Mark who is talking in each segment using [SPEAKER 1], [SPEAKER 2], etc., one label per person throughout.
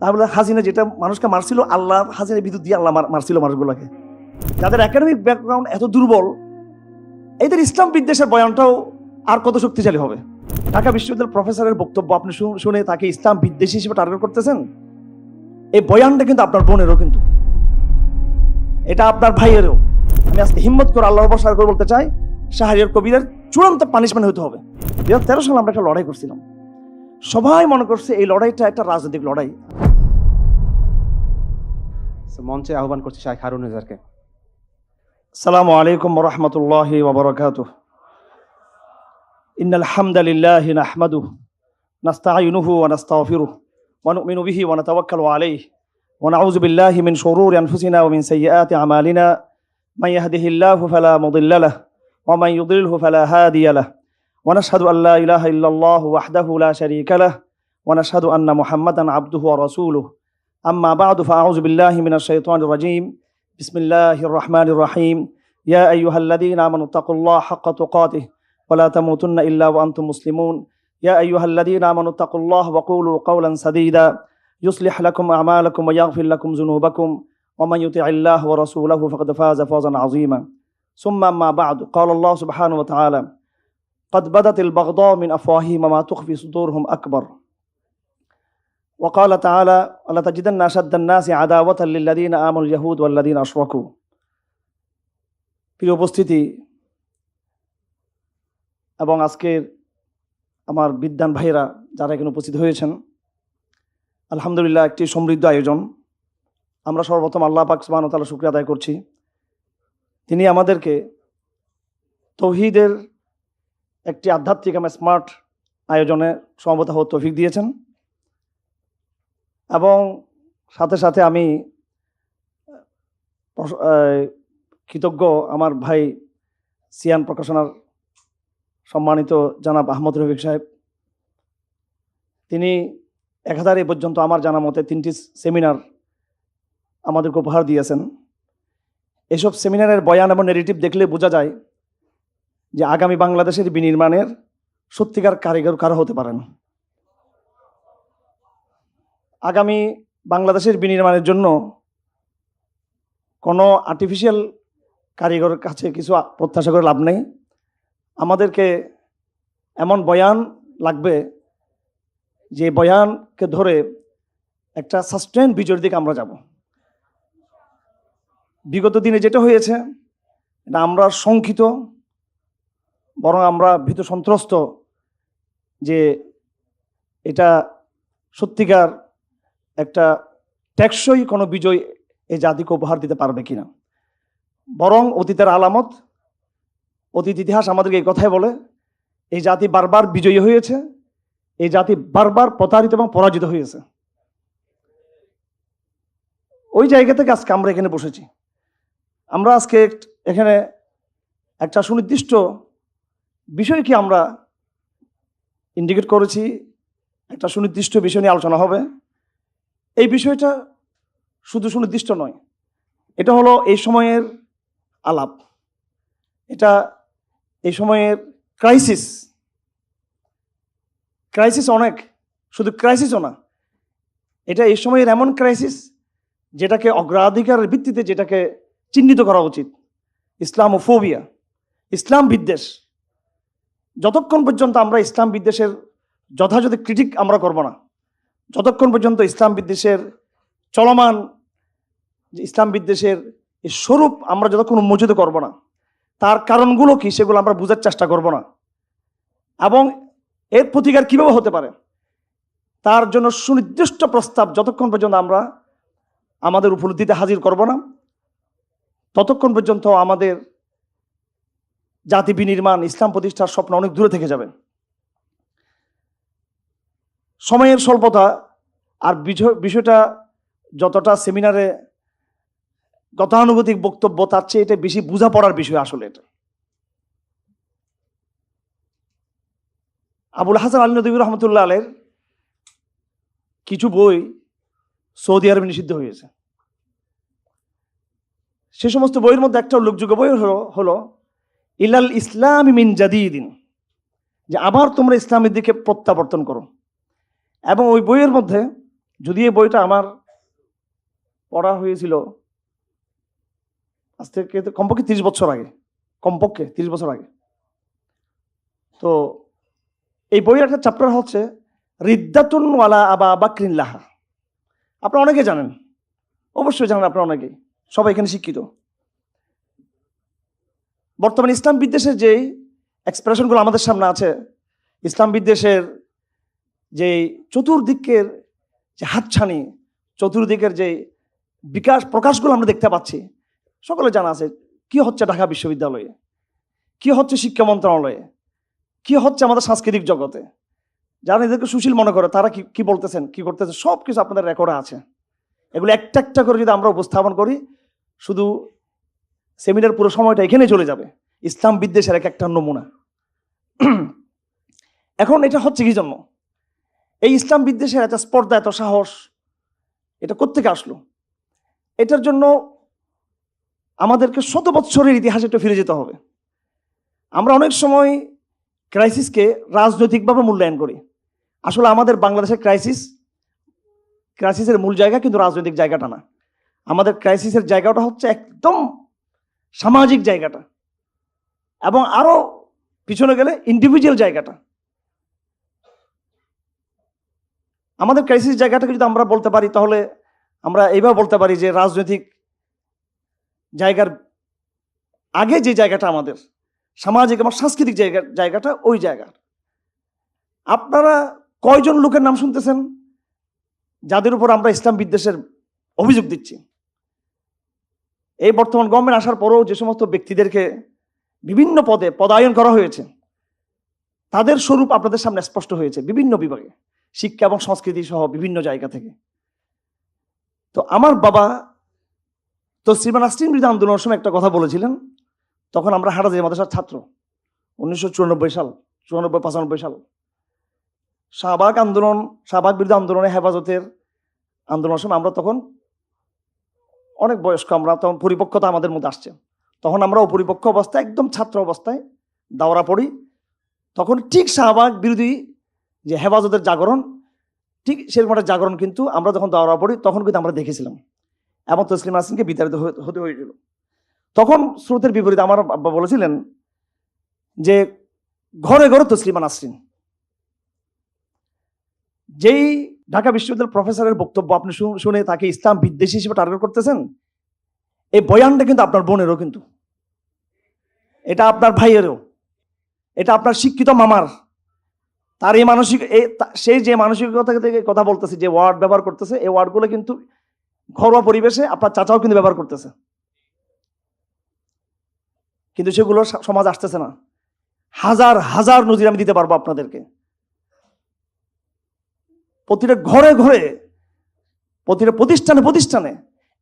[SPEAKER 1] তাহলে হাসিনা যেটা মানুষকে মারছিল, আল্লাহ হাসিনার বিদ্যুৎ দিয়ে আল্লাহ মারছিল মানুষগুলোকে। যাদের একাডেমিক ব্যাকগ্রাউন্ড এত দুর্বল, এদের ইসলাম বিদ্বেষের বয়ানটাও আর কত শক্তিশালী হবে? ঢাকা বিশ্ববিদ্যালয়ের প্রফেসরের বক্তব্য আপনি শুনে তাকে ইসলাম বিদ্বেষী হিসেবে টার্গেট করতেছেন? এই বয়ানটা কিন্তু আপনার বোনেরও কিন্তু। এটা আপনার ভাইয়েরও। আমি আজকে হিম্মত করে আল্লাহর বসার করে বলতে চাই, শাহরিয়ার কবিরের চূড়ান্ত পানিশমেন্ট হতে হবে। দু হাজার তেরো সালে আমরা একটা লড়াই করছিলাম। সবাই মনে করছে এই লড়াইটা একটা রাজনৈতিক লড়াই
[SPEAKER 2] So, মঞ্চে আহ্বান করছি শাহ হারুন হাজারকে
[SPEAKER 1] السلام عليكم ورحمة الله وبركاته إن الحمد لله نحمده نستعينه ونستغفره ونؤمن به ونتوكل عليه ونعوذ بالله من شرور أنفسنا ومن سيئات أعمالنا من يهده الله فلا مضل له ومن يضلله فلا هادي له ونشهد أن لا إله إلا الله وحده لا شريك له ونشهد أن محمدا عبده ورسوله. أما بعد فأعوذ بالله من الشيطان الرجيم. بسم الله الرحمن الرحيم. يا أيها الذين آمنوا اتقوا الله حق تقاته ولا تموتن إلا وأنتم مسلمون. يا أيها الذين آمنوا اتقوا الله وقولوا قولا سديدا. يصلح لكم أعمالكم ويغفر لكم ذنوبكم. ومن يطع الله ورسوله فقد فاز فوزا عظيما. ثم أما بعد قال الله سبحانه وتعالى قد بدت البغضاء من أفواههم وما تخفي صدورهم أكبر وقال تعالى ولتجدن أشد الناس عداوة للذين آمنوا اليهود والذين أشركوا প্রিয় উপস্থিতি এবং আজকের আমার বিদ্যান ভাইয়েরা যারা এখানে উপস্থিত হয়েছেন আলহামদুলিল্লাহ একটি সমৃদ্ধ আয়োজন আমরা সর্বপ্রথম আল্লাহ পাক সুবহানাহু ওয়া তাআলা শুকরিয়া আদায় করছি তিনি আমাদেরকে তৌহিদের একটি আধ্যাত্মিক এবং স্মার্ট আয়োজনে সমবেত হওয়ার তৌফিক দিয়েছেন। এবং সাথে সাথে আমি কৃতজ্ঞ আমার ভাই সিয়ান প্রকাশনার সম্মানিত জানাব আহমদ রফিক সাহেব। তিনি এক হাজার পর্যন্ত আমার জানা মতে তিনটি সেমিনার আমাদেরকে উপহার দিয়েছেন। এসব সেমিনারের বয়ান এবং নেগেটিভ দেখলে বোঝা যায় যে আগামী বাংলাদেশের বিনির্মাণের সত্যিকার কারিগর কারও হতে পারেন? আগামী বাংলাদেশের বিনির্মাণের জন্য কোনো আর্টিফিশিয়াল কারিগরের কাছে কিছু প্রত্যাশা করে লাভ নেই। আমাদেরকে এমন বয়ান লাগবে যে বয়ানকে ধরে একটা সাস্টেন বিজয়ের দিকে আমরা যাব। বিগত দিনে যেটা হয়েছে, এটা আমরা শঙ্কিত বরং আমরা ভীত সন্ত্রস্ত যে এটা সত্যিকার একটা টেকসই কোনো বিজয় এই জাতিকে উপহার দিতে পারবে কিনা। বরং অতীতের আলামত, অতীত ইতিহাস আমাদেরকে এই কথাই বলে, এই জাতি বারবার বিজয়ী হয়েছে, এই জাতি বারবার প্রতারিত এবং পরাজিত হয়েছে। ওই জায়গা থেকে আজকে আমরা এখানে বসেছি। আমরা আজকে এখানে একটা সুনির্দিষ্ট বিষয় কি আমরা ইন্ডিকেট করেছি, একটা সুনির্দিষ্ট বিষয় নিয়ে আলোচনা হবে। এই বিষয়টা শুধু সুনির্দিষ্ট নয়, এটা হলো এই সময়ের আলাপ। এটা এই সময়ের ক্রাইসিস ক্রাইসিস অনেক, শুধু ক্রাইসিসও না, এটা এই সময়ের এমন ক্রাইসিস যেটাকে অগ্রাধিকারের ভিত্তিতে যেটাকে চিহ্নিত করা উচিত। ইসলামোফোবিয়া, ইসলাম বিদ্বেষ। যতক্ষণ পর্যন্ত আমরা ইসলাম বিদ্বেষের যথাযথ ক্রিটিক আমরা করব না, যতক্ষণ পর্যন্ত ইসলাম বিদ্বেষের চলমান ইসলাম বিদ্বেষের স্বরূপ আমরা যতক্ষণ উন্মোচিত করব না, তার কারণগুলো কি সেগুলো আমরা বোঝার চেষ্টা করব না এবং এর প্রতিকার কীভাবে হতে পারে, তার জন্য সুনির্দিষ্ট প্রস্তাব যতক্ষণ পর্যন্ত আমরা আমাদের উপলব্ধিতে হাজির করব না, ততক্ষণ পর্যন্ত আমাদের জাতি বিনির্মাণ, ইসলাম প্রতিষ্ঠার স্বপ্ন অনেক দূরে থেকে যাবে। সময়ের স্বল্পতা আর বিষয়- বিষয়টা যতটা সেমিনারে গতানুগতিক বক্তব্য, তার চেয়ে এটা বেশি বোঝাপড়ার বিষয় আসলে এটা। আবুল হাসান আলী নদী রহমতুল্লাহ আলের কিছু বই সৌদি আরবে নিষিদ্ধ হয়েছে। সে সমস্ত বইয়ের মধ্যে একটা উল্লেখযোগ্য বই হলো ইলাল ইসলাম মিন জাদিদিন। যে আবার তোমরা ইসলামের দিকে প্রত্যাবর্তন করো। এবং ওই বইয়ের মধ্যে যদি এই বইটা আমার পড়া হয়েছিল, আজ থেকে কমপক্ষে তিরিশ বছর আগে, কমপক্ষে তিরিশ বছর আগে। তো এই বইয়ের একটা চ্যাপ্টার হচ্ছে, রিদ্দাতুন ওয়ালা আবা বাকরিন লাহা। আপনারা অনেকে জানেন। অবশ্যই জানেন আপনারা অনেকেই। সবাই এখানে শিক্ষিত। বর্তমানে ইসলাম বিদ্বেষের যে এক্সপ্রেশনগুলো আমাদের সামনে আছে, ইসলাম বিদ্বেষের যে চতুর্দিকের যে হাতছানি, চতুর্দিকের যে বিকাশ, প্রকাশগুলো আমরা দেখতে পাচ্ছি, সকলে জানা আছে কি হচ্ছে ঢাকা বিশ্ববিদ্যালয়ে, কি হচ্ছে শিক্ষা মন্ত্রণালয়ে, কি হচ্ছে আমাদের সাংস্কৃতিক জগতে। যারা নিজেদেরকে সুশীল মনে করে, তারা কি কি বলতেছেন, কি করতেছেন সব কিছু আপনাদের রেকর্ডে আছে। এগুলো একটা একটা করে যদি আমরা উপস্থাপন করি, শুধু সেমিনার পুরো সময়টা এখানে চলে যাবে। ইসলাম বিদ্বেষের এক একটা নমুনা। এখন এটা হচ্ছে কি জন্য? এই ইসলাম বিদ্বেষের এত স্পর্ধা, এত সাহস, এটা কোত্থেকে আসলো? এটার জন্য আমাদেরকে শত বৎসরের ইতিহাসে একটু ফিরে যেতে হবে। আমরা অনেক সময় ক্রাইসিসকে রাজনৈতিকভাবে মূল্যায়ন করি। আসলে আমাদের বাংলাদেশের ক্রাইসিস, ক্রাইসিসের মূল জায়গা কিন্তু রাজনৈতিক জায়গাটা না। আমাদের ক্রাইসিসের জায়গাটা হচ্ছে একদম সামাজিক জায়গাটা এবং আরও পিছনে গেলে ইন্ডিভিজুয়াল জায়গাটা। আমাদের ক্রাইসিস জায়গাটাকে যদি আমরা বলতে পারি, তাহলে আমরা এইভাবে বলতে পারি যে রাজনৈতিক জায়গার আগে যে জায়গাটা আমাদের, সামাজিক এবং সাংস্কৃতিক জায়গা, জায়গাটা ওই জায়গা। আপনারা কয়জন লোকের নাম শুনতেছেন যাদের উপর আমরা ইসলাম বিদ্বেষের অভিযোগ দিচ্ছি? এই বর্তমান গভর্নমেন্ট আসার পরেও যে সমস্ত ব্যক্তিদেরকে বিভিন্ন পদে পদায়ন করা হয়েছে, তাদের স্বরূপ আপনাদের সামনে স্পষ্ট হয়েছে বিভিন্ন বিভাগে, শিক্ষা এবং সংস্কৃতি সহ বিভিন্ন জায়গা থেকে। তো আমার বাবা তো শ্রীমান আসলিম বিরোধী আন্দোলনের সময় একটা কথা বলেছিলেন, তখন আমরা হাটাজারি মাদ্রাসার ছাত্র, উনিশশো চুরানব্বই সাল, চুরানব্বই, পঁচানব্বই সাল। শাহবাগ আন্দোলন, শাহবাগ বিরোধী আন্দোলনে হেফাজতের আন্দোলনের সময় আমরা তখন অনেক বয়স্ক আমরা, তখন পরিপক্কতা আমাদের মধ্যে আসছে। তখন আমরা অপরিপক্ক অবস্থায়, একদম ছাত্র অবস্থায় দাওরা পড়ি। তখন ঠিক শাহবাগ বিরোধী যে হেফাজতের জাগরণ, ঠিক সেরকম একটা জাগরণ কিন্তু আমরা যখন দাওরা পড়ি, তখন কিন্তু আমরা দেখেছিলাম। এবং তসলিম আসিনকে বিতাড়িত হতে হয়েছিল। তখন স্রোতের বিপরীতে আমার আব্বা বলেছিলেন যে, ঘরে ঘরে তসলিমা নাসরিন। যেই ঢাকা বিশ্ববিদ্যালয়ের প্রফেসরের বক্তব্য আপনি শুনে তাকে ইসলাম বিদ্বেষী হিসেবে টার্গেট করতেছেন? এই বয়ানটা কিন্তু আপনার বোনেরও কিন্তু। এটা আপনার ভাইয়েরও। এটা আপনার শিক্ষিত মামার। তার এই মানসিক সেই যে মানসিকতা থেকে কথা বলতেছে, যে ওয়ার্ড ব্যবহার করতেছে, এই ওয়ার্ডগুলো কিন্তু ঘরোয়া পরিবেশে আপনার চাচাও কিন্তু ব্যবহার করতেছে। কিন্তু সেগুলো সমাজ আসতেছে না। হাজার হাজার নজির আমি দিতে পারব আপনাদেরকে। প্রতিটা ঘরে ঘরে, প্রতিটা প্রতিষ্ঠানে প্রতিষ্ঠানে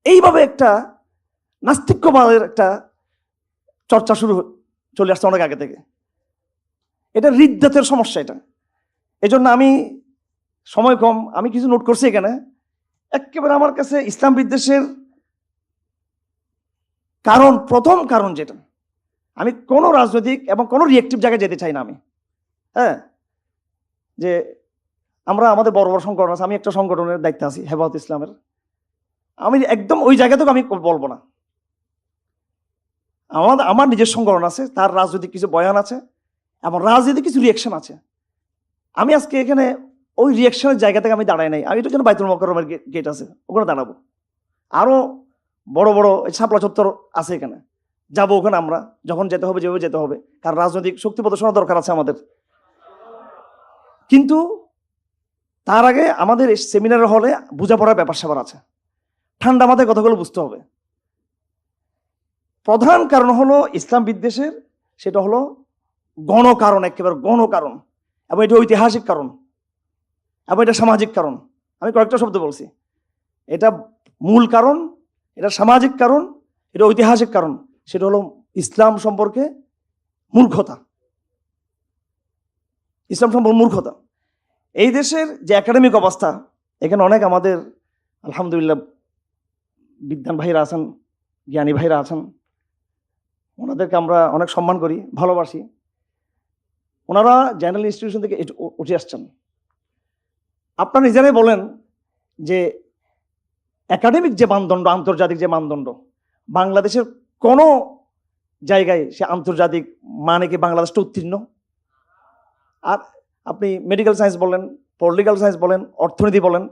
[SPEAKER 1] এইভাবে একটা নাস্তিক্যবাদের একটা চর্চা শুরু চলে আসছে অনেক আগে থেকে। এটা হৃদ্যাতের সমস্যা এটা। এজন্য আমি সময় কম, আমি কিছু নোট করছি এখানে। একেবারে আমার কাছে ইসলাম বিদ্বেষের কারণ, প্রথম কারণ যেটা। আমি কোনো রাজনৈতিক এবং কোনো রিয়েক্টিভ জায়গায় যেতে চাই না আমি। হ্যাঁ? যে আমরা আমাদের বড় বড় সংগঠন আছে, আমি একটা সংগঠনের দায়িত্বে আছি, হেফাজত ইসলামের। আমি একদম ওই জায়গা থেকে আমি বলব না। আমার আমার নিজের সংগঠন আছে, তার রাজনৈতিক কিছু বয়ান আছে, এবং রাজনীতির কিছু রিয়েকশন আছে। আমি আজকে এখানে ওই রিয়েকশনের জায়গা থেকে আমি দাঁড়াই নাই। আমি এটা জন্য বাইতুল মকরমের গেট আছে, ওখানে দাঁড়াবো। আরও বড় বড় শাপলা চত্বর আছে এখানে। যাব ওখানে আমরা, যখন যেতে হবে যেভাবে যেতে হবে। কারণ রাজনৈতিক শক্তি প্রদর্শনের দরকার আছে আমাদের। কিন্তু তার আগে আমাদের সেমিনার হলে বোঝাপড়ার ব্যাপার স্যাপার আছে। ঠান্ডা মাথায় কথাগুলো বুঝতে হবে। প্রধান কারণ হলো ইসলাম বিদ্বেষের, সেটা হলো গণ কারণ একেবারে গণ কারণ এবং এটা ঐতিহাসিক কারণ, এবং এটা সামাজিক কারণ। আমি কয়েকটা শব্দ বলছি। এটা মূল কারণ, এটা সামাজিক কারণ, এটা ঐতিহাসিক কারণ, সেটা হলো ইসলাম সম্পর্কে মূর্খতা। ইসলাম সম্পর্কে মূর্খতা। এই দেশের যে একাডেমিক অবস্থা, এখানে অনেক আমাদের, আলহামদুলিল্লাহ, বিদ্যান ভাইরা আছেন, জ্ঞানী ভাইরা আছেন। ওনাদেরকে আমরা অনেক সম্মান করি, ভালোবাসি। ওনারা জেনারেল ইনস্টিটিউশন থেকে উঠে আসছেন। আপনারা নিজেরাই বলেন যে একাডেমিক যে মানদণ্ড, আন্তর্জাতিক যে মানদণ্ড, বাংলাদেশের কোনো জায়গায় সে আন্তর্জাতিক মানে কি বাংলাদেশটা উত্তীর্ণ? আর আপনি মেডিকেল সায়েন্স বলেন পলিটিক্যাল সায়েন্স বলেন, অর্থনীতি বলেন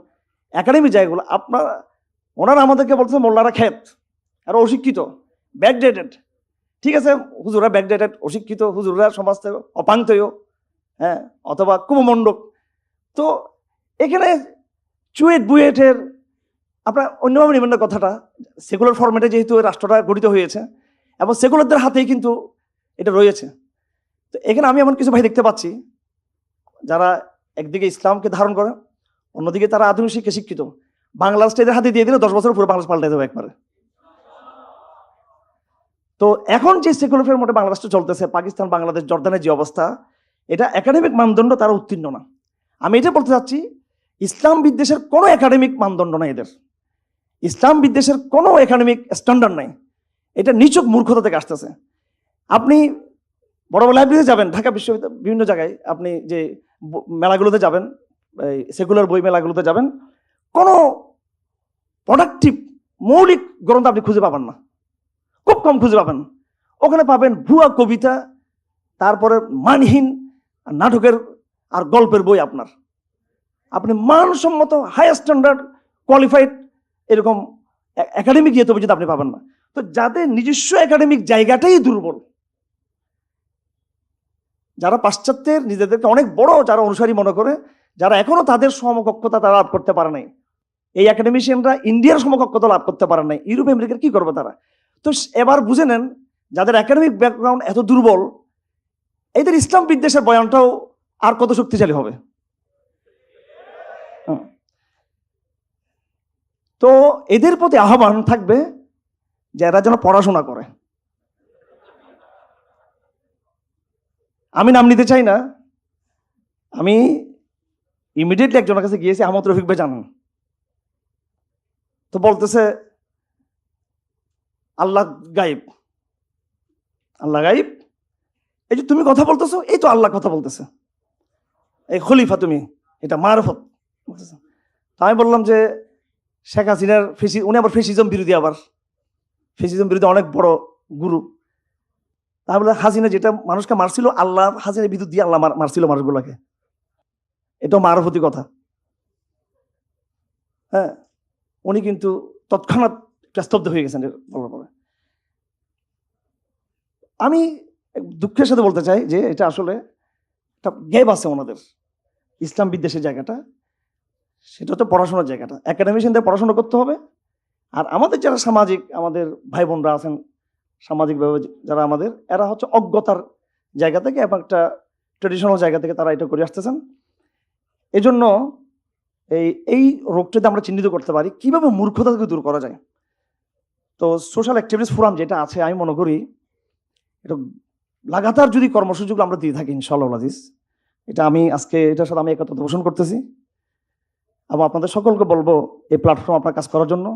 [SPEAKER 1] একাডেমিক জায়গাগুলো, আপনার, ওনারা আমাদেরকে বলছে মোল্লারা খেত আর অশিক্ষিত ব্যাকডেটেড ঠিক আছে? হুজুরা ব্যাকডেটেড অশিক্ষিত, হুজুরা সমাজ থেকে অপাঙ্ক্তয় হ্যাঁ অথবা কুমমণ্ডক। তো এখানে চুয়েট বুয়েটের, আপনার অন্যভাবে নেবেন কথাটা, সেকুলার ফরম্যাটে যেহেতু রাষ্ট্রটা গঠিত হয়েছে, এবং সেকুলারদের হাতেই কিন্তু এটা রয়েছে। তো এখানে আমি এমন কিছু ভাই দেখতে পাচ্ছি যারা একদিকে ইসলামকে ধারণ করে, অন্যদিকে তারা আধুনিক শিক্ষা শিক্ষিত। বাংলাদেশটা এদের হাতে দিয়ে দিলে দশ বছর পুরো বাংলাদেশ পাল্টে দেবে একবারে। তো এখন যে সেকুলার মোটে বাংলাদেশটা চলতেছে, পাকিস্তান, বাংলাদেশ, জর্দানের যে অবস্থা, এটা একাডেমিক মানদণ্ড তারা উত্তীর্ণ না। আমি এটা বলতে চাচ্ছি, ইসলাম বিদ্বেষের কোনো একাডেমিক মানদণ্ড নাই এদের। ইসলাম বিদ্বেষের কোনো একাডেমিক স্ট্যান্ডার্ড নাই। এটা নিচক মূর্খতা থেকে আসতেছে। আপনি বড় বড় লাইব্রেরিতে যাবেন, ঢাকা বিশ্ববিদ্যালয় বিভিন্ন জায়গায় আপনি যে মেলাগুলোতে যাবেন, এই সেকুলার বই মেলাগুলোতে যাবেন, কোনো প্রোডাক্টিভ মৌলিক গ্রন্থ আপনি খুঁজে পাবেন না। খুব কম খুঁজে পাবেন। ওখানে পাবেন ভুয়া কবিতা, তারপরে মানহীন নাটকের আর গল্পের বই আপনার। আপনি মানসম্মত হাই স্ট্যান্ডার্ড কোয়ালিফাইড এরকম একাডেমিক ইয়ে তবে যদি আপনি পাবেন না। তো যাদের নিজস্ব একাডেমিক জায়গাটাই দুর্বল যারা পাশ্চাত্যের নিজেদেরকে অনেক বড় যারা অনুসারী মনে করে, যারা এখনও তাদের সমকক্ষতা তারা লাভ করতে পারে নাই। এই একাডেমিশিয়ানরা ইন্ডিয়ার সমকক্ষতা লাভ করতে পারে নাই। ইউরোপ আমেরিকার কি করবে তারা? তো এবার বুঝে নেন, যাদের একাডেমিক ব্যাকগ্রাউন্ড এত দুর্বল, এদের ইসলাম বিদ্বেষের বয়ানটাও আর কত শক্তিশালী হবে। তো এদের প্রতি আহ্বান থাকবে যে এরা যেন পড়াশোনা করে। আমি নাম নিতে চাই না। আমি ইমিডিয়েটলি একজনের কাছে গিয়েছি, আহমদ রফিক ভাই জানেন। তো বলতেছে, আল্লাহ গাইব আল্লাহ গাইব এই যে তুমি কথা বলতেছো, এই তো আল্লাহ কথা বলতেছে। এই খলিফা তুমি, এটা মারফত। তো আমি বললাম যে, শেখ হাসিনার ফেসি, উনি আবার ফেসিজম বিরোধী আবার। ফেসিজম বিরোধী অনেক বড় গুরু। তাহলে হাসিনা যেটা মানুষকে মারছিল, আল্লাহ হাসিনার বিদ্যুৎ দিয়ে আল্লাহ মার- মারছিল মানুষগুলোকে। এটাও মারফতি কথা। হ্যাঁ উনি কিন্তু তৎক্ষণাৎ স্তব্ধ হয়ে গেছেন বলার পরে আমি দুঃখের সাথে বলতে চাই যে এটা আসলে একটা গ্যাপ আছে ওনাদের। ইসলাম বিদ্বেষের জায়গাটা, সেটা তো পড়াশোনার জায়গাটা। একাডেমিশিয়ানদের পড়াশোনা করতে হবে। আর আমাদের যারা সামাজিক, আমাদের ভাই বোনরা আছেন সামাজিকভাবে যারা আমাদের, এরা হচ্ছে অজ্ঞতার জায়গা থেকে এবং একটা ট্রেডিশনাল জায়গা থেকে তারা এটা করে আসতেছেন। এজন্য এই এই রোগটাতে আমরা চিহ্নিত করতে পারি, কীভাবে মূর্খতা থেকে দূর করা যায়? তো সোশ্যাল অ্যাক্টিভিটিস ফোরাম যেটা আছে, আমি মনে করি এটা লাগাতার যদি কর্মসূচিগুলো আমরা দিয়ে থাকি, ইনশাআল্লাহ আজিজ, এটা আমি আজকে, এটার সাথে আমি একত্র পোষণ করতেছি। এবং আপনাদের সকলকে বলব, এই প্ল্যাটফর্ম আপনার কাজ করার জন্য।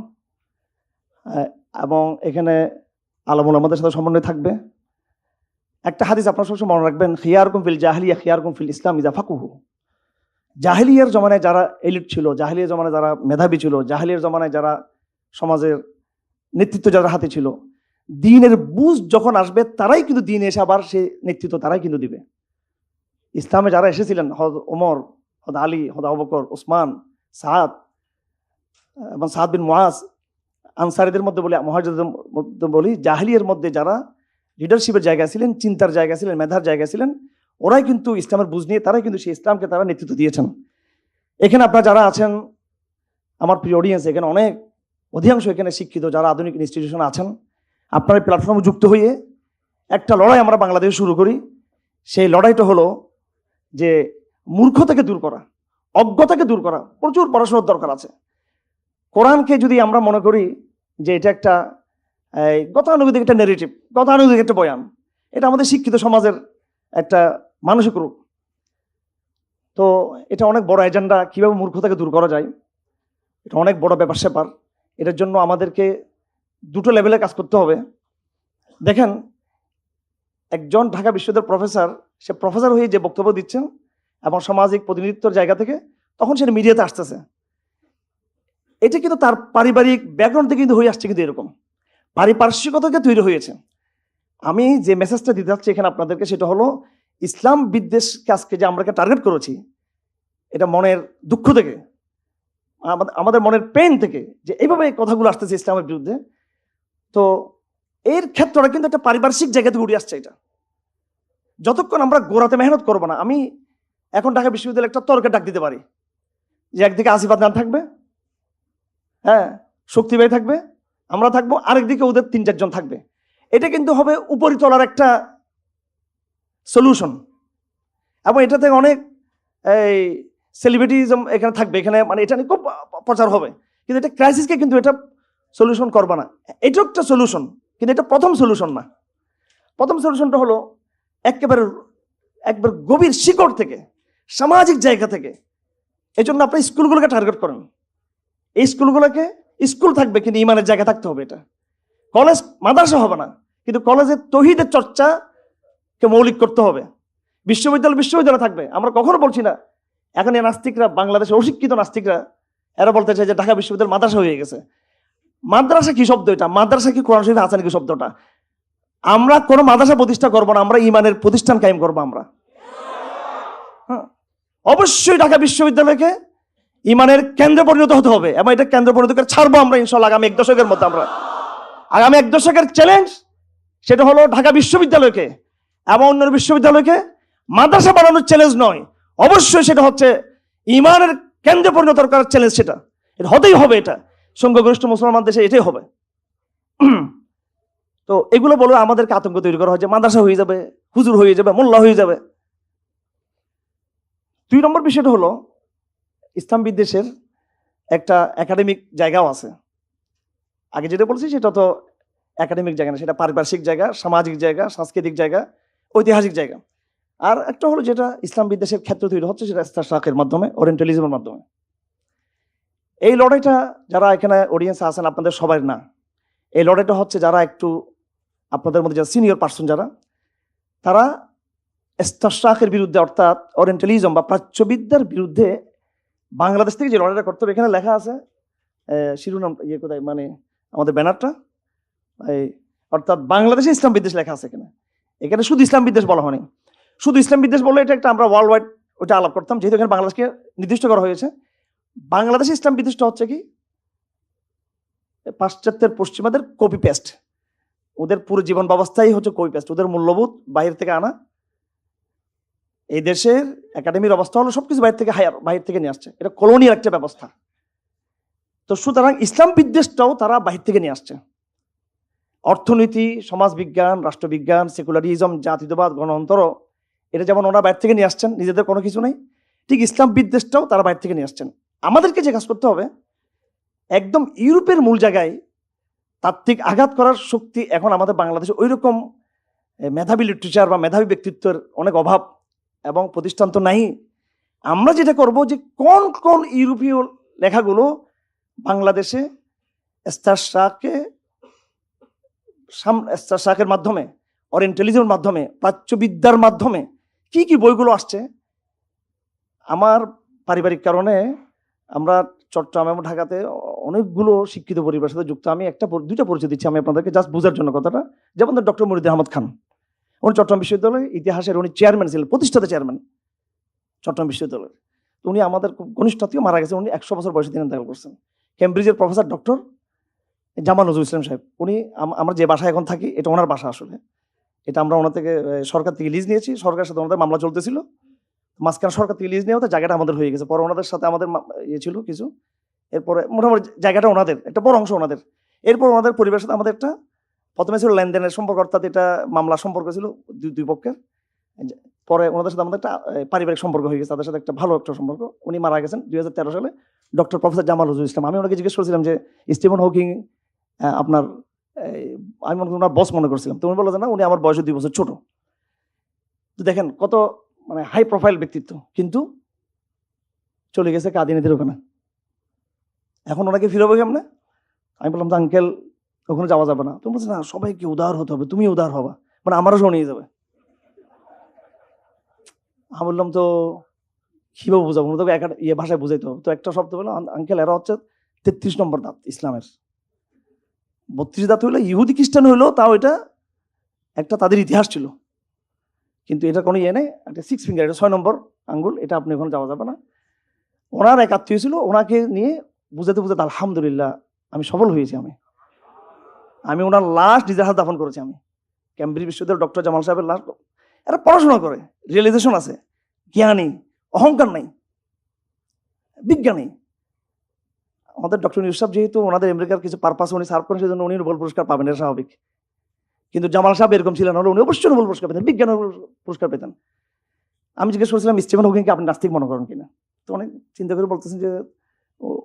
[SPEAKER 1] এবং এখানে আলমুল আমাদের সাথে সমন্বয় থাকবে। একটা হাদিস আপনার সবসময় মনে রাখবেন, খিয়ারকুম ফিল জাহিলিয়া, খিয়ারকুম ফিল ইসলাম ইজা ফাকুহু। জাহিলিয়ার জমানায় যারা এলিট ছিল, জাহিলিয়ার জমানায় যারা মেধাবী ছিল, জাহিলিয়ার জমানায় যারা সমাজের নেতৃত্ব যারা হাতে ছিল, দিনের বুঝ যখন আসবে, তারাই কিন্তু দিন এসে আবার সে নেতৃত্ব তারাই কিন্তু দিবে। ইসলামে যারা এসেছিলেন হদ ওমর হদ আলী হদ আবকর ওসমান, সাদ, এবং সাদ বিন মুআজ আনসারিদের মধ্যে বলি, মহাজদের মধ্যে বলি, জাহিলিয়ার মধ্যে যারা লিডারশিপের জায়গায় ছিলেন, চিন্তার জায়গা ছিলেন, মেধার জায়গা ছিলেন, ওরাই কিন্তু ইসলামের বুঝ নিয়ে, তারাই কিন্তু সেই ইসলামকে তারা নেতৃত্ব দিয়েছেন। এখানে আপনারা যারা আছেন, আমার প্রিয় অডিয়েন্স এখানে অনেক অধিকাংশ এখানে শিক্ষিত, যারা আধুনিক ইনস্টিটিউশন আছেন, আপনার প্ল্যাটফর্মে যুক্ত হয়ে একটা লড়াই আমরা বাংলাদেশে শুরু করি। সেই লড়াইটা হলো যে মূর্খতাকে দূর করা, অজ্ঞতাকে দূর করা, প্রচুর পড়াশোনার দরকার আছে। কোরআনকে যদি আমরা মনে করি যে এটা একটা গতানুগতিক একটা নেগেটিভ গতানুগতিক একটা বয়ান। এটা আমাদের শিক্ষিত সমাজের একটা মানসিক রূপ। তো এটা অনেক বড় এজেন্ডা কীভাবে মূর্খতাকে দূর করা যায়, এটা অনেক বড় ব্যাপার স্যাপার। এটার জন্য আমাদেরকে দুটো লেভেলে কাজ করতে হবে। দেখেন, একজন ঢাকা বিশ্ববিদ্যালয়ের প্রফেসর সে প্রফেসর হয়ে যে বক্তব্য দিচ্ছেন এবং সামাজিক প্রতিনিধিত্বর জায়গা থেকে, তখন সে মিডিয়াতে আসতেছে। এটা কিন্তু তার পারিবারিক ব্যাকগ্রাউন্ড থেকে কিন্তু হয়ে আসছে কিন্তু এরকম। পারিপার্শ্বিকতা থেকে তৈরি হয়েছে। আমি যে মেসেজটা দিতে চাচ্ছি এখানে আপনাদেরকে সেটা হলো, ইসলাম বিদ্বেষকে আজকে যে আমরা টার্গেট করেছি, এটা মনের দুঃখ থেকে আমাদের- মনের পেন থেকে যে এইভাবে এই কথাগুলো আসতেছে ইসলামের বিরুদ্ধে, তো এর ক্ষেত্রটা কিন্তু একটা পারিপার্শ্বিক জায়গা থেকে উঠে আসছে এটা। যতক্ষণ আমরা গোড়াতে মেহনত করব না, আমি এখন ঢাকা বিশ্ববিদ্যালয়ে একটা তর্কে ডাক দিতে পারি যে একদিকে আসিফ আদনান থাকবে হ্যাঁ শক্তি ভাই থাকবে, আমরা থাকব আরেকদিকে ওদের তিন চারজন থাকবে। এটা কিন্তু হবে উপরিতলার একটা সলিউশন এবং এটা থেকে অনেক, এই সেলিব্রিটিজম এখানে থাকবে। এখানে মানে এটা নিয়ে খুব প্রচার হবে। কিন্তু এটা ক্রাইসিসকে কিন্তু এটা সলিউশন করবে না। এটাও একটা সলিউশন কিন্তু এটা প্রথম সলিউশন না। প্রথম সলিউশনটা হলো একেবারে, একবার গভীর শিকড় থেকে, সামাজিক জায়গা থেকে। এই জন্য আপনি স্কুলগুলোকে টার্গেট করেন। এই স্কুলগুলোকে, স্কুল থাকবে কিন্তু ইমানের জায়গা থাকতে হবে এটা। কলেজ, মাদ্রাসা হবে না, কিন্তু কলেজের তহিদের চর্চাকে মৌলিক করতে হবে। বিশ্ববিদ্যালয় বিশ্ববিদ্যালয় থাকবে। আমরা কখনো বলছি না, এখন এই নাস্তিকরা বাংলাদেশে অশিক্ষিত নাস্তিকরা, এরা বলতে চায় যে ঢাকা বিশ্ববিদ্যালয় মাদ্রাসা হয়ে গেছে। মাদ্রাসা কি শব্দ এটা? মাদ্রাসা কি কোরআন শরীফে আছে নাকি শব্দটা? আমরা কোনো মাদ্রাসা প্রতিষ্ঠা করব না, আমরা ইমানের প্রতিষ্ঠান কায়েম করব আমরা। হ্যাঁ অবশ্যই ঢাকা বিশ্ববিদ্যালয়কে ইমানের কেন্দ্রে পরিণত হতে হবে এবং এটা কেন্দ্র পরিণত করে ছাড়বো আমরা ইনশাল্লাহ আগামী এক দশকের মধ্যে আমরা। আগামী এক দশকের চ্যালেঞ্জ সেটা হলো ঢাকা বিশ্ববিদ্যালয়কে এবং অন্য বিশ্ববিদ্যালয়কে মাদ্রাসা বানানোর চ্যালেঞ্জ নয়। অবশ্যই সেটা হচ্ছে ইমানের কেন্দ্রে পরিণত করার চ্যালেঞ্জ সেটা। এটা হতেই হবে এটা। সংখ্যাগরিষ্ঠ মুসলমান দেশে এটাই হবে। তো এগুলো বলে আমাদেরকে আতঙ্ক তৈরি করা হয় যে মাদ্রাসা হয়ে যাবে, হুজুর হয়ে যাবে, মোল্লা হয়ে যাবে। দুই নম্বর বিষয়টা হলো ইসলাম বিদ্বেষের একটা একাডেমিক জায়গাও আছে। আগে যেটা বলছি সেটা তো একাডেমিক জায়গা না, সেটা পারিপার্শ্বিক জায়গা, সামাজিক জায়গা, সাংস্কৃতিক জায়গা, ঐতিহাসিক জায়গা। আর একটা হলো যেটা ইসলাম বিদ্বেষের ক্ষেত্র তৈরি হচ্ছে, সেটা ইস্তার শাকের মাধ্যমে, ওরিয়েন্টালিজমের মাধ্যমে। এই লড়াইটা যারা এখানে অডিয়েন্স আছেন, আপনাদের সবাই না। এই লড়াইটা হচ্ছে যারা একটু আপনাদের মধ্যে যারা সিনিয়র পার্সন যারা, তারা ইস্তার বিরুদ্ধে অর্থাৎ ওরিয়েন্টালিজম বা প্রাচ্যবিদ্যার বিরুদ্ধে বাংলাদেশ থেকে যে লড়াইটা করতে হবে, এখানে লেখা আছে শিরোনাম ইয়ে কোথায় মানে আমাদের ব্যানারটা, এই, অর্থাৎ বাংলাদেশে ইসলাম বিদ্বেষ লেখা আছে এখানে। এখানে শুধু ইসলাম বিদ্বেষ বলা হয়নি। শুধু ইসলাম বিদ্বেষ বললে এটা একটা আমরা ওয়ার্ল্ড ওয়াইড ওটা আলাপ করতাম, যেহেতু এখানে বাংলাদেশকে নির্দিষ্ট করা হয়েছে। বাংলাদেশে ইসলাম বিদ্বেষটা হচ্ছে কি? পাশ্চাত্যের পশ্চিমাদের কপি পেস্ট ওদের পুরো জীবন ব্যবস্থাই হচ্ছে কপি পেস্ট ওদের মূল্যবোধ বাইরে থেকে আনা। এই দেশের একাডেমির অবস্থা হলো সবকিছু বাইরে থেকে হায়ার বাইরে থেকে নিয়ে আসছে। এটা কলোনিয়াল একটা ব্যবস্থা। তো সুতরাং ইসলাম বিদ্বেষটাও তারা বাহির থেকে নিয়ে আসছে। অর্থনীতি, সমাজবিজ্ঞান, রাষ্ট্রবিজ্ঞান সেকুলারিজম জাতীয়তাবাদ গণতন্ত্র, এটা যেমন ওরা বাইরে থেকে নিয়ে আসছেন, নিজেদের কোনো কিছু নেই, ঠিক ইসলাম বিদ্বেষটাও তারা বাইরে থেকে নিয়ে আসছেন। আমাদেরকে যে কাজ করতে হবে, একদম ইউরোপের মূল জায়গায় তাত্ত্বিক আঘাত করার শক্তি এখন আমাদের বাংলাদেশে ওই রকম মেধাবী লিটারেচার বা মেধাবী ব্যক্তিত্বের অনেক অভাব। এবং প্রতিষ্ঠান তো নাই আমরা যেটা করব যে কোন কোন ইউরোপীয় লেখাগুলো বাংলাদেশে এস্তার শাহকে এস্তার শাহের মাধ্যমে অরিয়েন্টালিজমের মাধ্যমে, প্রাচ্যবিদ্যার মাধ্যমে কি কি বইগুলো আসছে? আমার পারিবারিক কারণে আমরা চট্টগ্রাম এবং ঢাকাতে অনেকগুলো শিক্ষিত পরিবারের সাথে যুক্ত। আমি একটা দুইটা পরিচয় দিচ্ছি আমি আপনাদেরকে জাস্ট বোঝার জন্য কথাটা। যেমন ডক্টর মরিদ আহমদ খান। উনি চট্টগ্রাম বিশ্ববিদ্যালয়ে ইতিহাসের উনি চেয়ারম্যান ছিলেন, প্রতিষ্ঠাতা চেয়ারম্যান চট্টগ্রাম বিশ্ববিদ্যালয়ের। তো উনি আমাদের ঘনিষ্ঠ আত্মীয় মারা গেছে উনি একশো বছর বয়সে তিনি ইন্তেকাল করছেন। কেমব্রিজের প্রফেসর ডক্টর জামাল নজরুল ইসলাম সাহেব। উনি আম- আমরা যে বাসায় এখন থাকি, এটা ওনার বাসা আসলে। এটা আমরা ওনার থেকে সরকার থেকে লিজ নিয়েছি। সরকারের সাথে ওনাদের মামলা চলতেছিল। মাঝখানে সরকার থেকে লিজ হতে, জায়গাটা আমাদের হয়ে গেছে। পরে ওনাদের সাথে আমাদের ইয়ে ছিল কিছু। এরপরে মোটামুটি জায়গাটা ওনাদের, একটা বড় অংশ ওনাদের। এরপর ওনাদের পরিবারের সাথে আমাদের একটা প্রথমে ছিল লেনদেনের সম্পর্ক, অর্থাৎ এটা মামলা সম্পর্ক ছিল দুই দুই পক্ষের। পরে ওনাদের সাথে আমাদের একটা পারিবারিক সম্পর্ক হয়ে গেছে, তাদের সাথে একটা ভালো একটা সম্পর্ক। উনি মারা গেছেন দু হাজার তেরো সালে। Doctor professor Jamal Nazrul Islam. আমি ওনাকে জিজ্ঞেস করেছিলাম যে স্টিভেন হকিং আপনার আমি মনে ওনার বস মনে করছিলাম। তো উনি বলল না, উনি আমার বয়সে দুই বছর ছোট। তো দেখেন কত মানে হাই প্রোফাইল ব্যক্তিত্ব, কিন্তু চলে গেছে কাদিনীদের ওখানে। এখন ওনাকে ফিরবো কেমনে? আমি বললাম যে, আঙ্কেল ওখানে যাওয়া যাবে না। তুমি বলছো, না, সবাইকে উদার হতে হবে, তুমি উদার হবা। মানে আমারও সব নিয়ে যাবে। আমি বললাম, তো কীভাবে বোঝাবো? তোকে একটা ইয়ে ভাষায় বুঝাইতে হবে। তো একটা শব্দ বললাম আঙ্কেল এরা হচ্ছে তেত্রিশ নম্বর দাঁত ইসলামের। বত্রিশ দাঁত হইল ইহুদি খ্রিস্টান হইল, তাও এটা একটা তাদের ইতিহাস ছিল। কিন্তু এটা কোনো ইয়ে নেই, একটা সিক্স ফিঙ্গার এটা ছয় নম্বর আঙ্গুল, এটা আপনি ওখানে যাওয়া যাবে না। ওনার এক আত্মীয় ছিল, ওনাকে নিয়ে বুঝাতে বুঝাতে আলহামদুলিল্লাহ আমি সফল হয়েছি আমি। আমি ওনার লাশ নিজের হাত দাফন করেছি আমি। ক্যামব্রিজ বিশ্ববিদ্যালয় ডক্টর জামাল সাহেবের লাশ এরা পড়াশোনা করে রিয়েলাইজেশন আছে। জ্ঞানী, অহংকার নাই। বিজ্ঞানী। আমাদের ডক্টর ইউসুফ যেহেতু ওনাদের আমেরিকার কিছু পারপাস উনি সার্ভ করেন, সেজন্য উনি নোবেল পুরস্কার পাবেন, এটা স্বাভাবিক। কিন্তু জামাল সাহেব এরকম ছিলেন হলে উনি অবশ্যই নোবেল পুরস্কার পেতেন বিজ্ঞান পুরস্কার পেতেন। আমি জিজ্ঞেস করেছিলাম স্টিভেন হকিংকে আপনি নাস্তিক মনে করেন কিনা? তো অনেক চিন্তা করে বলতেছেন যে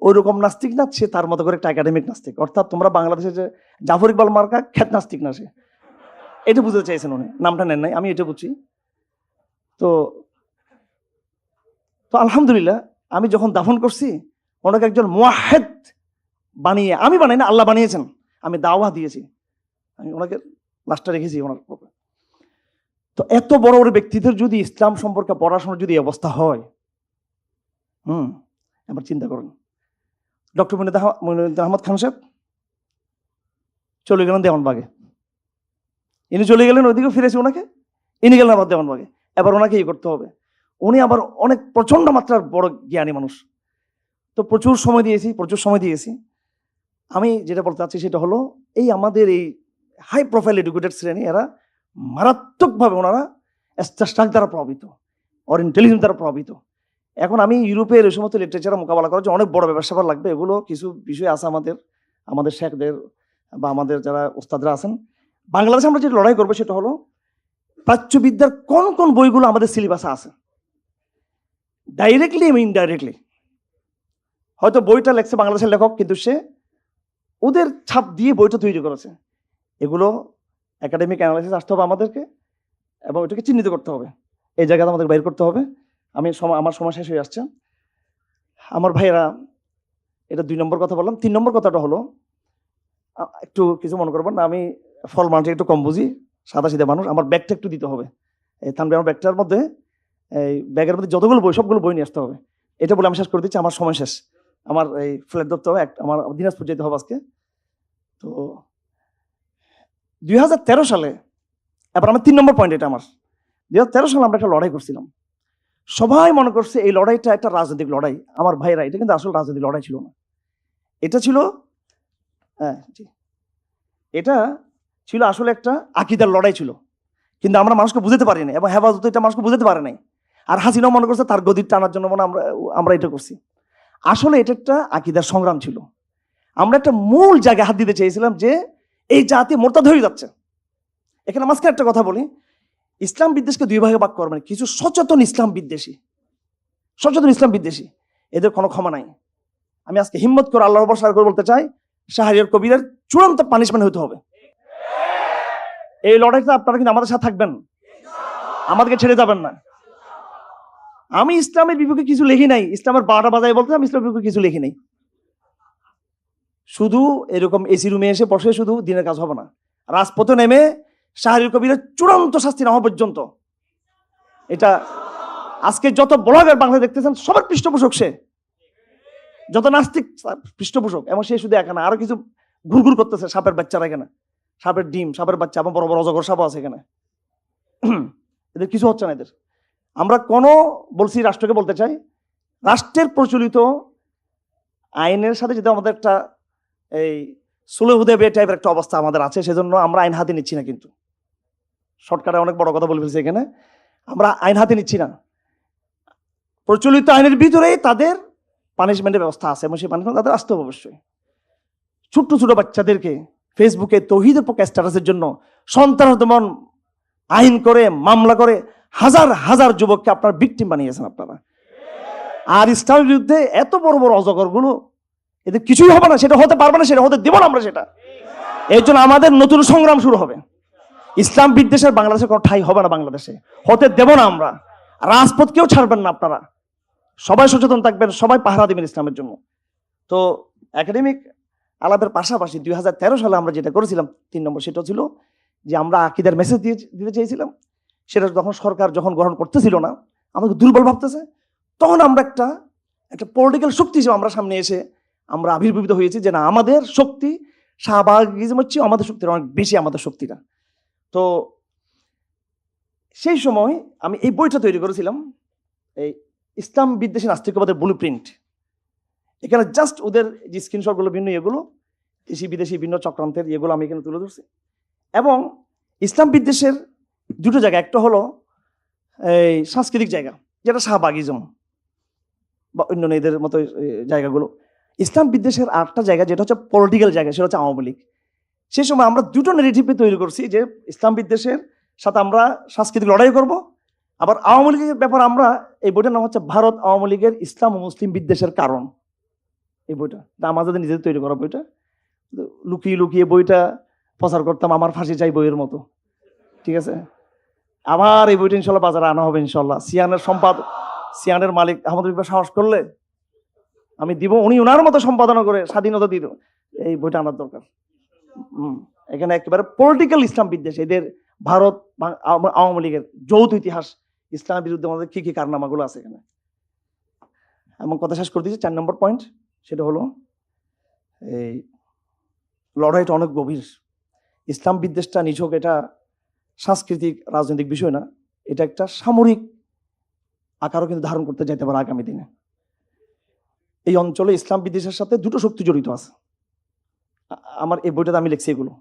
[SPEAKER 1] ওই রকম নাস্তিক না, সে তার মতো করে একটা একাডেমিক নাস্তিক। অর্থাৎ তোমরা বাংলাদেশে যে জাফর ইকবাল মার্কা, খ্যাত নাস্তিক না সে। এটা বুঝতে চাইছেন উনি, নামটা নেন নাই, আমি এটা বুঝছি। তো তো আলহামদুলিল্লাহ, আমি যখন দাফন করছি, ওনাকে একজন মোয়াহেদ বানিয়ে, আমি বানাই না, আল্লাহ বানিয়েছেন। আমি দাওয়া দিয়েছি। আমি ওনাকে লাস্টটা রেখেছি ওনার। তো এত বড় বড় ব্যক্তিদের যদি ইসলাম সম্পর্কে পড়াশোনার যদি অবস্থা হয়, হুম এবার চিন্তা করুন। ডক্টর মনিদ মনিরুদ্দিন আহমদ খান সাহেব চলে গেলেন দেওয়ানবাগে। ইনি চলে গেলেন ওইদিকে ফিরেছে ওনাকে। ইনি গেলেন আবার দেওয়ানবাগে। এবার ওনাকে ই করতে হবে। উনি আবার অনেক প্রচণ্ড মাত্রার বড় জ্ঞানী মানুষ। তো প্রচুর সময় দিয়েছি, প্রচুর সময় দিয়েছি। আমি যেটা বলতে চাচ্ছি সেটা হলো, এই আমাদের এই হাই প্রোফাইল এডুকেটেড শ্রেণি, এরা মারাত্মকভাবে ওনারা স্ট্রাক দ্বারা প্রভাবিত অর ইন্টেলিজেন্স দ্বারা প্রভাবিত। এখন আমি ইউরোপের এই সমস্ত লিটারেচার মোকাবেলা করার জন্য অনেক বড় ব্যবসা লাগবে। এগুলো কিছু বিষয় আছে আমাদের আমাদের শেখদের বা আমাদের যারা ওস্তাদরা আছেন। বাংলাদেশে আমরা যেটা লড়াই করব সেটা হলো, প্রাচ্যবিদ্যার কোন কোন বইগুলো আমাদের সিলেবাসে আছে। ডাইরেক্টলি এবং ইনডাইরেক্টলি হয়তো বইটা লেখছে বাংলাদেশের লেখক, কিন্তু সে ওদের ছাপ দিয়ে বইটা তৈরি করেছে। এগুলো একাডেমিক অ্যানালাইসিস আসতে হবে আমাদেরকে এবং এটাকে চিহ্নিত করতে হবে। এই জায়গাতে আমাদের বাইর করতে হবে। আমি আমার সময় শেষ হয়ে আসছে। আমার ভাইয়েরা, এটা দুই নম্বর কথা বললাম। তিন নম্বর কথাটা হলো একটু কিছু মনে করবেন না, আমি ফল মানুষ একটু কম বুঝি, সাদা সিধা মানুষ, আমার ব্যাগটা একটু দিতে হবে। এই থানবে আমার ব্যাগটার মধ্যে, এই ব্যাগের মধ্যে যতগুলো বই, সবগুলো বই নিয়ে আসতে হবে। এটা বলে আমি শেষ করে দিচ্ছি, আমার সময় শেষ। আমার এই ফ্ল্যাট ধরতে হবে আমার দিনাজপুর যেতে হবে আজকে। তো দুই হাজার তেরো সালে, এবার আমার তিন নম্বর পয়েন্ট এটা আমার। দুই হাজার তেরো সালে আমরা একটা লড়াই করছিলাম। সবাই মনে করছে এই লড়াইটা একটা রাজনৈতিক লড়াই। আমার ভাইরা এটা কিন্তু আসলে রাজনৈতিক লড়াই ছিল না। এটা ছিল হ্যাঁ এটা ছিল আসলে একটা আকিদার লড়াই ছিল। কিন্তু আমরা মানুষকে বুঝতে পারি না এবং হেফাজত এটা মানুষকে বুঝতে পারে নাই। আর হাসিনাও মনে করছে তার গদির টানার জন্য মনে আমরা আমরা এটা করছি। আসলে এটা একটা আকিদার সংগ্রাম ছিল। আমরা একটা মূল জায়গায় হাত দিতে চেয়েছিলাম যে এই জাতি মোরতাদ হয়ে যাচ্ছে। এখানে মাঝখানে একটা কথা বলি। ইসলাম বিদ্বেষকে দুই ভাগে ভাগ করবেন কিছু সচেতন ইসলাম বিদ্বেষী। সচেতন ইসলাম বিদ্বেষী। এদের কোনো ক্ষমা নাই। আমি আজকে হিম্মত করে আল্লাহর বর্ষা করে বলতে চাই, শাহরিয়ার কবিরের চূড়ান্ত পানিশমেন্ট হতে হবে। এই লড়াইটা আপনারা কিন্তু আমাদের সাথে থাকবেন আমাদেরকে ছেড়ে যাবেন না। আমি ইসলামের বিপক্ষে কিছু লিখি নাই। ইসলামের বারোটা বাজায় বলতে আমি ইসলামের বিপক্ষে কিছু লিখি নাই। শুধু এরকম এসি রুমে এসে বসে শুধু দিনের কাজ হবে না। রাজপথে নেমে শাহরির কবিরের চূড়ান্ত শাস্তি না হওয়া পর্যন্ত। এটা আজকে যত ব্লগার বাংলা দেখতেছেন, সবার পৃষ্ঠপোষক সে। যত নাস্তিক পৃষ্ঠপোষক। এবং সে শুধু এখানে আরও কিছু ঘুরঘুর করতেছে সাপের বাচ্চারা এখানে। সাপের ডিম, সাপের বাচ্চা এবং বড় বড় অজগর সাপও আছে এখানে। এদের কিছু হচ্ছে না এদের। আমরা কোনো বলছি রাষ্ট্রকে বলতে চাই, রাষ্ট্রের প্রচলিত আইনের সাথে যদি আমাদের একটা এই সুলেহুদেবে টাইপের একটা অবস্থা আমাদের আছে, সেজন্য আমরা আইন হাতে নিচ্ছি না কিন্তু। শর্টকাটে অনেক বড় কথা বলে ফেলছি এখানে। আমরা আইন হাতে নিচ্ছি না। প্রচলিত আইনের ভিতরেই তাদের পানিশমেন্টের ব্যবস্থা আছে এবং সেই পানিশমেন্ট তাদের আসতে হবে অবশ্যই। ছোট্ট, ছোট বাচ্চাদেরকে ফেসবুকে তৌহিদের পক্ষে স্ট্যাটাসের জন্য সন্তান দমন আইন করে, মামলা করে হাজার হাজার যুবককে আপনার ভিকটিম বানিয়েছেন আপনারা। আর ইসলামের বিরুদ্ধে এত বড় বড় অজগরগুলো এদের কিছুই হবে না, সেটা হতে পারবে না, সেটা হতে দেবো না আমরা সেটা। এর জন্য আমাদের নতুন সংগ্রাম শুরু হবে। ইসলাম বিদ্বেষের বাংলাদেশে কোনো ঠাই হবে না বাংলাদেশে। হতে দেব না আমরা। রাজপথকেও ছাড়বেন না আপনারা। সবাই সচেতন থাকবেন, সবাই পাহারা দেবেন ইসলামের জন্য। তো একাডেমিক আলাপের পাশাপাশি দুই হাজার তেরো সালে আমরা যেটা করেছিলাম, তিন নম্বর সেটা ছিল যে আমরা আকিদার মেসেজ দিয়ে দিতে চেয়েছিলাম। সেটা যখন সরকার যখন গ্রহণ করতেছিল না, আমাকে দুর্বল ভাবতেছে, তখন আমরা একটা একটা পলিটিক্যাল শক্তি হিসেবে আমরা সামনে এসে আমরা আবির্ভূত হয়েছি যে না, আমাদের শক্তি শাহবাগিজম হচ্ছে আমাদের শক্তির অনেক বেশি আমাদের শক্তিটা। তো সেই সময় আমি এই বইটা তৈরি করেছিলাম, এই ইসলাম বিদ্বেষী নাস্তিকবাদের ব্লু প্রিন্ট এখানে জাস্ট ওদের যে স্ক্রিনশটগুলো বিভিন্ন এগুলো দেশি বিদেশি বিভিন্ন চক্রান্তের এগুলো আমি এখানে তুলে ধরছি। এবং ইসলাম বিদ্বেষের দুটো জায়গা, একটা হলো এই সাংস্কৃতিক জায়গা, যেটা শাহবাগিজম বা অন্য এদের মতো জায়গাগুলো। ইসলাম বিদ্বেষের আরেকটা জায়গা, যেটা হচ্ছে পলিটিক্যাল জায়গা, সেটা হচ্ছে আওয়ামী লীগ। সেই সময় আমরা দুটো নেগেটিভে তৈরি করছি যে ইসলাম বিদ্বেষের সাথে আমরা সাংস্কৃতিক লড়াই করব, আবার আওয়ামী লীগের ব্যাপার আমরা এই বইটার নাম হচ্ছে ভারত আওয়ামী লীগের ইসলাম ও মুসলিম বিদ্বেষের কারণ। এই বইটা আমাদের নিজেদের তৈরি করা বইটা। লুকিয়ে লুকিয়ে বইটা প্রচার করতাম, আমার ফাঁসি চাই বইয়ের মতো। ঠিক আছে? আবার এই বইটা ইনশাল্লাহ বাজারে আনা হবে ইনশাল্লাহ। সিয়ানের সম্পাদ, সিয়ানের মালিক আহমদ বিবাহ সাহস করলে আমি দিব, উনি ওনার মতো সম্পাদনা করে স্বাধীনতা দিল। এই বইটা আনার দরকার। এখানে একেবারে পলিটিক্যাল ইসলাম বিদ্বেষ। এদের ভারত আওয়ামী লীগের যৌথ ইতিহাস, ইসলামের বিরুদ্ধে আমাদের কি কি কারনামাগুলো আছে এখানে? এবং কথা শেষ করে দিচ্ছি, চার নম্বর পয়েন্ট সেটা হলো এই লড়াইটা অনেক গভীর। ইসলাম বিদ্বেষটা নিছক এটা সাংস্কৃতিক, রাজনৈতিক বিষয় না, এটা একটা সামরিক আকারও কিন্তু ধারণ করতে যেতে পারে আগামী দিনে। এই অঞ্চলে ইসলাম বিদ্বেষের সাথে দুটো শক্তি জড়িত আছে। আমার এই বইটাতে আমি লিখছি এগুলো।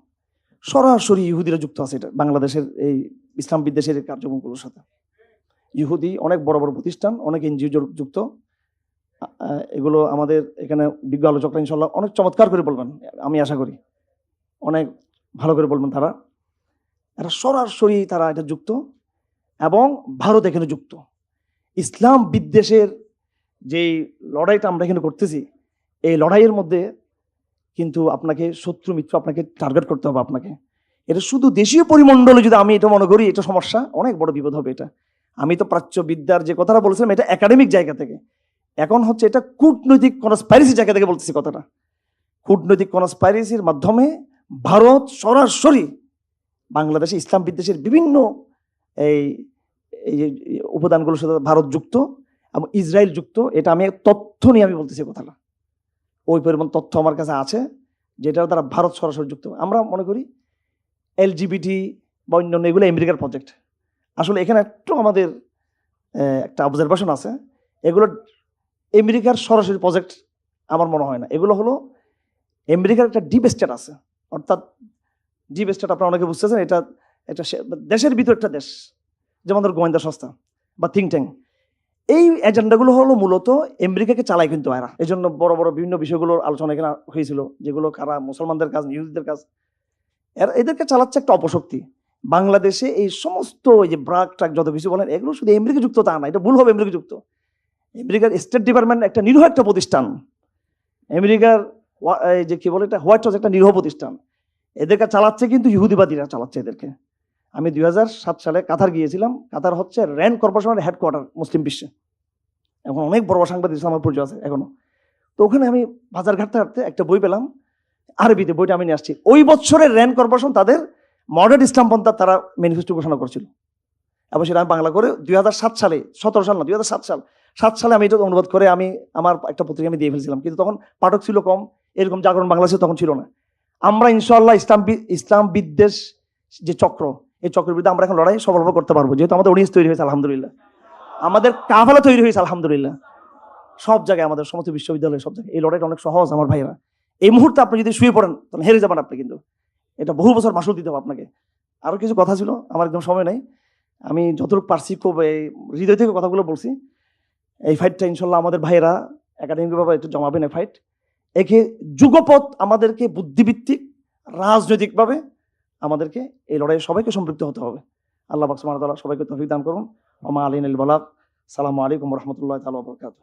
[SPEAKER 1] সরাসরি ইহুদিরা যুক্ত আছে এটা, বাংলাদেশের এই ইসলাম বিদ্বেষের কার্যক্রমগুলোর সাথে। ইহুদি অনেক বড় বড় প্রতিষ্ঠান, অনেক এনজিও যুক্ত এগুলো আমাদের এখানে বিজ্ঞ আলোচকরা ইনশাল্লাহ অনেক চমৎকার করে বলবেন, আমি আশা করি। অনেক ভালো করে বলবেন তারা। এরা সরাসরি তারা এটা যুক্ত এবং ভারত এখানে যুক্ত। ইসলাম বিদ্বেষের যে লড়াইটা আমরা এখানে করতেছি, এই লড়াইয়ের মধ্যে কিন্তু আপনাকে, শত্রু মিত্র আপনাকে টার্গেট করতে হবে আপনাকে। এটা শুধু দেশীয় পরিমণ্ডলে যদি আমি এটা মনে করি, এটা সমস্যা, অনেক বড় বিপদ হবে এটা। আমি তো প্রাচ্য বিদ্যার যে কথাটা বলেছিলাম, এটা একাডেমিক জায়গা থেকে। এখন হচ্ছে এটা কূটনৈতিক কনস্পাইরেসি জায়গা থেকে বলতেছি কথাটা। কূটনৈতিক কনস্পাইরেসির মাধ্যমে ভারত সরাসরি বাংলাদেশে ইসলাম বিদ্বেষের বিভিন্ন এই এই উপাদানগুলোর সাথে ভারত যুক্ত এবং ইসরায়েল যুক্ত, এটা আমি তথ্য নিয়ে আমি বলতেছি কথাটা। ওই পরিমাণ তথ্য আমার কাছে আছে, যেটাও তারা ভারত সরাসরি যুক্ত আমরা মনে করি এলজিবিটি বা অন্যান্য এগুলো আমেরিকার প্রজেক্ট আসলে এখানে একটু আমাদের একটা অবজারভেশন আছে। এগুলো আমেরিকার সরাসরি প্রজেক্ট আমার মনে হয় না। এগুলো হলো আমেরিকার একটা ডিপ স্টেট আছে। অর্থাৎ ডিপ স্টেট আপনারা অনেকে বুঝতেছেন, এটা একটা দেশের ভিতর একটা দেশ। যেমন ধর গোয়েন্দা সংস্থা বা থিঙ্ক ট্যাঙ্ক এই এজেন্ডাগুলো হলো মূলত আমেরিকাকে চালায় কিন্তু এরা। এই জন্য বড় বড় বিভিন্ন বিষয়গুলোর আলোচনা এখানে হয়েছিল, যেগুলো কারা মুসলমানদের কাজ, ইহুদিদের কাজ। এরা এদেরকে চালাচ্ছে একটা অপশক্তি। বাংলাদেশে এই সমস্ত এই যে ব্রাক ট্রাক যত কিছু বলেন, এগুলো শুধু আমেরিকা যুক্ত তা না, এটা ভুল হবে আমেরিকা যুক্ত। আমেরিকার স্টেট ডিপার্টমেন্ট একটা নিরীহ একটা প্রতিষ্ঠান। আমেরিকার যে কি বলে এটা, হোয়াইট হাউস একটা নিরীহ প্রতিষ্ঠান। এদেরকে চালাচ্ছে কিন্তু ইহুদিবাদীরা চালাচ্ছে এদেরকে। আমি দুই সালে কাতার গিয়েছিলাম। কাতার হচ্ছে র্যান্ড কর্পোরেশনের হেডকোয়ার্টার মুসলিম বিশ্বে। এখন অনেক বড় সাংবাদিক আমার পরিচয় আছে এখনও। তো ওখানে আমি বাজার ঘাটতে হাঁটতে একটা বই পেলাম, আরবিতে বইটা আমি নিয়ে আসছি। ওই বছরের র্যান্ড কর্পোরেশন তাদের মডার্ন ইসলামপন্থা তারা ম্যানিফেস্টো ঘোষণা করছিল। এবং সেটা আমি বাংলা করে দুই হাজার সাত সালে, সতেরো সাল না, দুই সাল, সাত সালে আমি এটা অনুবাদ করে আমি আমার একটা পত্রিকা আমি দিয়ে ফেলছিলাম। কিন্তু তখন পাঠক ছিল কম, এরকম জাগরণ বাংলাদেশে তখন ছিল না। আমরা ইনশাল্লাহ ইসলাম ইসলাম বিদ্বেষ যে চক্র এই চক্রের বিরুদ্ধে আমরা এখন লড়াই সফলভাবে করতে পারব। যেহেতু আমাদের অডিয়েন্স তৈরি হয়েছে, আলহামদুলিল্লাহ। আমাদের কাফালা তৈরি হয়েছে, আলহামদুলিল্লাহ। সব জায়গায়, আমাদের সমস্ত বিশ্ববিদ্যালয়ে, সব জায়গায়। এই লড়াইটা অনেক সহজ আমার ভাইরা এই মুহূর্তে আপনি যদি শুয়ে পড়েন, তাহলে হেরে যাবেন আপনি কিন্তু। এটা বহু বছর মাসুল দিতে হবে আপনাকে। আরও কিছু কথা ছিল, আমার একদম সময় নেই। আমি যতটুকু পারছি খুব এই হৃদয় থেকে কথাগুলো বলছি। এই ফাইটটা ইনশাল্লাহ আমাদের ভাইয়েরা একাডেমিকভাবে একটু জমাবেন এই ফাইট একে যুগপথ আমাদেরকে বুদ্ধিভিত্তিক রাজনৈতিকভাবে আমাদেরকে এই লড়াইয়ে সবাইকে সম্পৃক্ত হতে হবে। আল্লাহ বাকসুমান সবাইকে তফিক দান করুন। ওমা আলীন আল বালাক সালামু আলাইকুম রহমতুল্লাহ তালা বরকাত